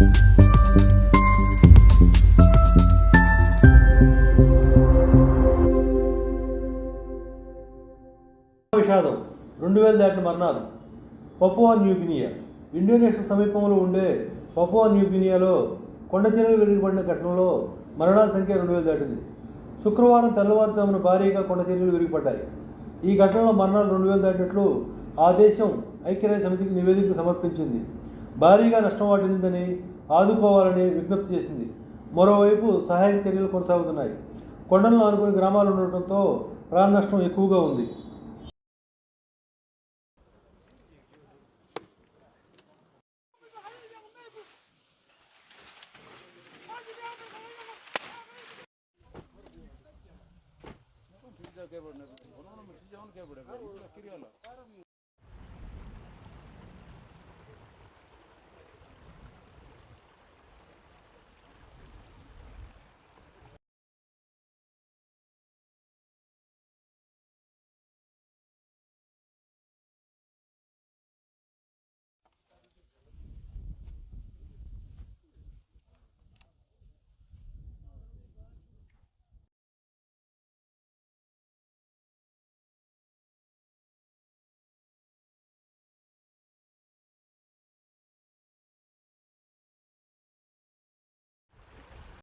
విషాదం. రెండు వేలు దాటిన మరణాలు పపువా న్యూగినియా ఇండోనేషియా సమీపంలో ఉండే పపువా న్యూగినియాలో కొండచర్యలు విరిగిపడిన ఘటనలో మరణాల సంఖ్య రెండు వేలు దాటింది. శుక్రవారం తెల్లవారుజామున భారీగా కొండచర్యలు విరిగిపడ్డాయి. ఈ ఘటనలో మరణాలు రెండు వేలు దాటినట్లు ఆ దేశం ఐక్యరాజ్య సమితికి నివేదిక సమర్పించింది. భారీగా నష్టం వాటిల్లిందని ఆదుకోవాలని విజ్ఞప్తి చేసింది. మరోవైపు సహాయక చర్యలు కొనసాగుతున్నాయి. కొండలను ఆనుకుని గ్రామాలు ఉండటంతో ప్రాణ నష్టం ఎక్కువగా ఉంది.